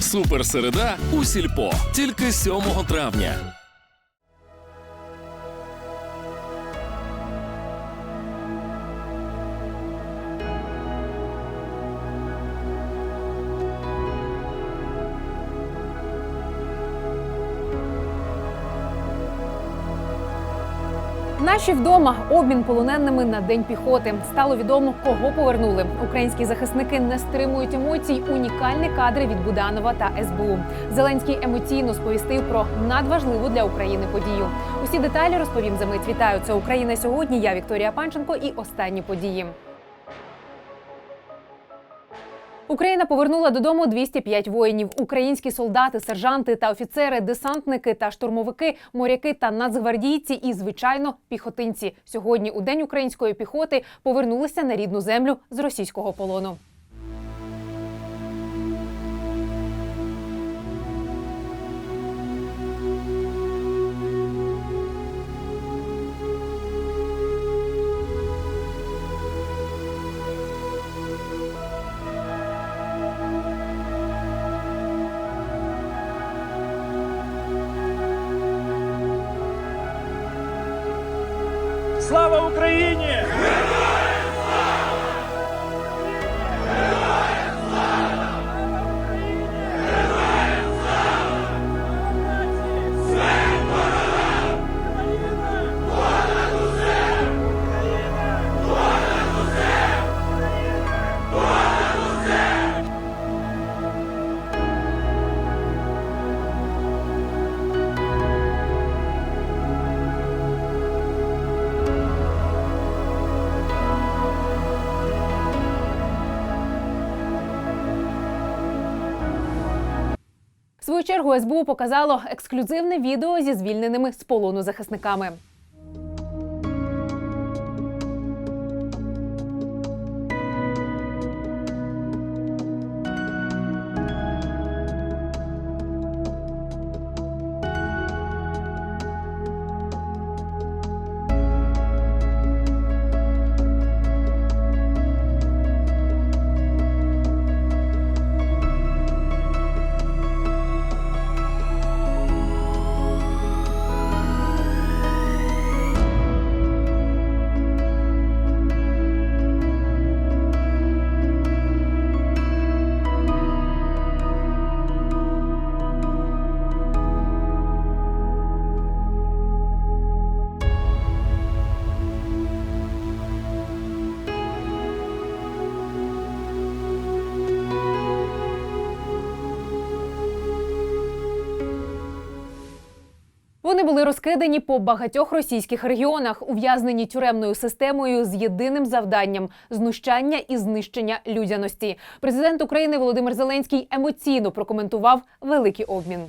Суперсереда у сільпо тільки 7 травня. Наші вдома обмін полоненими на день піхоти. Стало відомо, кого повернули. Українські захисники не стримують емоцій. Унікальні кадри від Буданова та СБУ. Зеленський емоційно сповістив про надважливу для України подію. Усі деталі розповім за мить. Вітаю. Це Україна сьогодні. Я Вікторія Панченко і останні події. Україна повернула додому 205 воїнів. Українські солдати, сержанти та офіцери, десантники та штурмовики, моряки та нацгвардійці і, звичайно, піхотинці. Сьогодні, у день української піхоти, повернулися на рідну землю з російського полону. Слава Україні! Свою чергу СБУ показало ексклюзивне відео зі звільненими з полону захисниками. Вони були розкидані по багатьох російських регіонах, ув'язнені тюремною системою з єдиним завданням знущання і знищення людяності. Президент України Володимир Зеленський емоційно прокоментував великий обмін.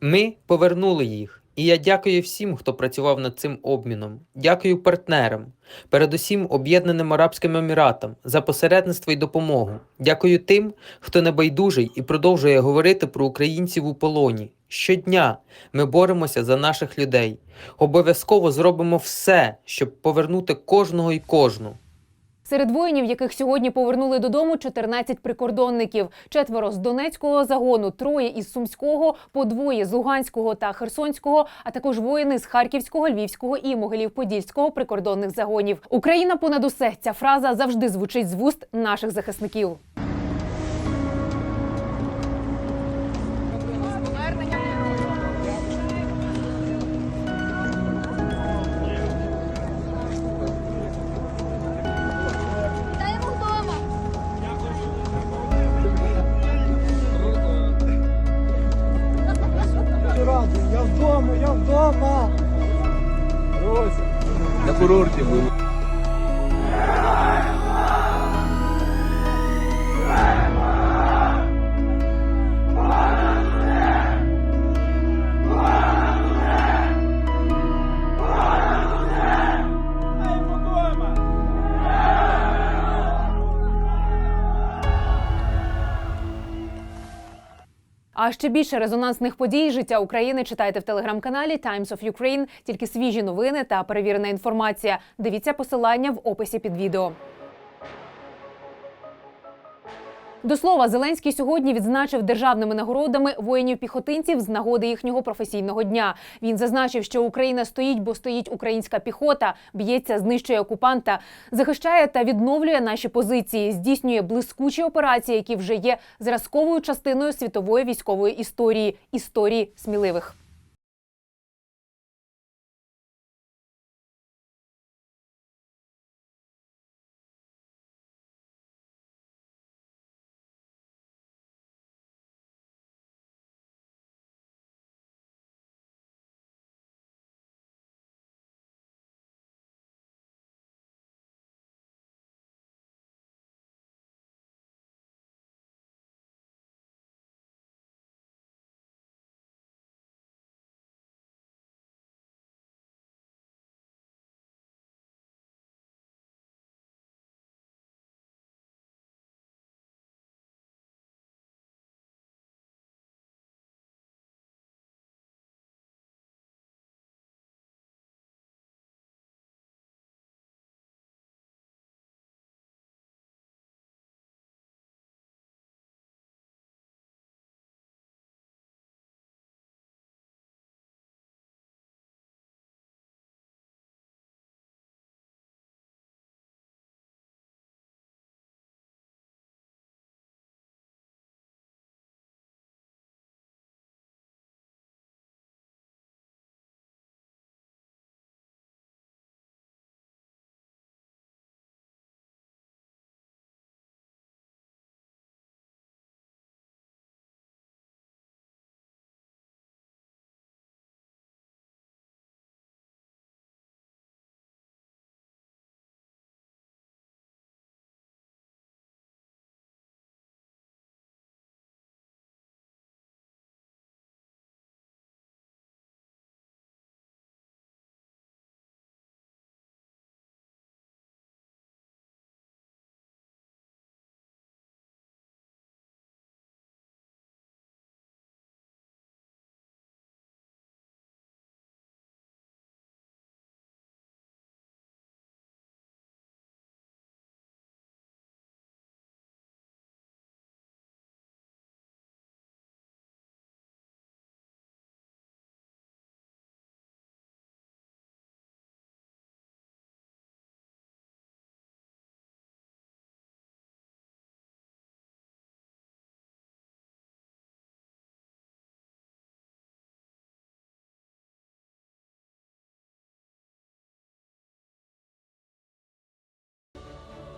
Ми повернули їх. І я дякую всім, хто працював над цим обміном. Дякую партнерам, передусім Об'єднаним Арабським Еміратам за посередництво і допомогу. Дякую тим, хто небайдужий і продовжує говорити про українців у полоні. Щодня ми боремося за наших людей. Обов'язково зробимо все, щоб повернути кожного і кожну. Серед воїнів, яких сьогодні повернули додому, 14 прикордонників, четверо з Донецького загону, троє із Сумського, по двоє з Луганського та Херсонського, а також воїни з Харківського, Львівського і Могилів-Подільського прикордонних загонів. Україна понад усе ця фраза завжди звучить з вуст наших захисників. На курорті А ще більше резонансних подій життя України читайте в телеграм-каналі Times of Ukraine. Тільки свіжі новини та перевірена інформація. Дивіться посилання в описі під відео. До слова, Зеленський сьогодні відзначив державними нагородами воїнів-піхотинців з нагоди їхнього професійного дня. Він зазначив, що Україна стоїть, бо стоїть українська піхота, б'ється, знищує окупанта, захищає та відновлює наші позиції, здійснює блискучі операції, які вже є зразковою частиною світової військової історії історії сміливих.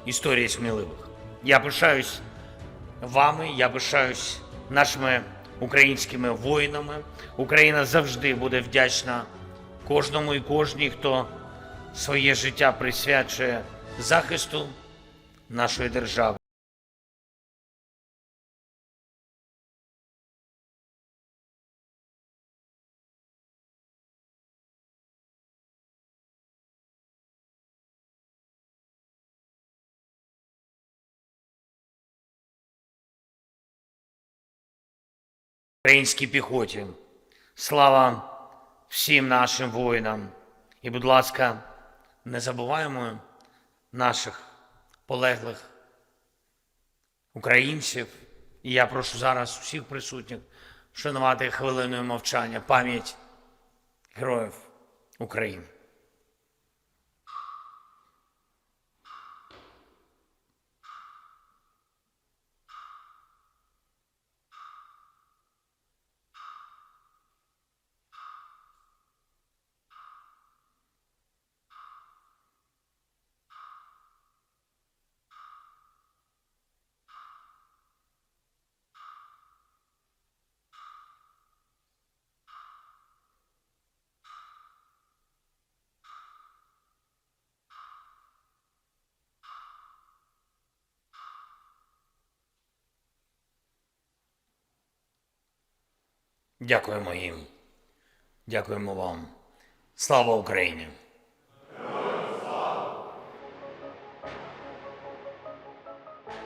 Історії сміливих. Я пишаюсь вами, я пишаюсь нашими українськими воїнами. Україна завжди буде вдячна кожному і кожній, хто своє життя присвячує захисту нашої держави. Українській піхоті. Слава всім нашим воїнам. І, будь ласка, не забуваємо наших полеглих українців. І я прошу зараз всіх присутніх вшанувати хвилиною мовчання пам'ять героїв України. Дякуємо їм. Дякуємо вам. Слава Україні!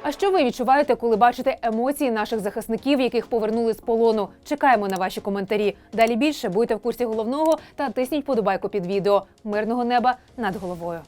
А що ви відчуваєте, коли бачите емоції наших захисників, яких повернули з полону? Чекаємо на ваші коментарі. Далі більше будьте в курсі головного та тисніть подобайку під відео. Мирного неба над головою.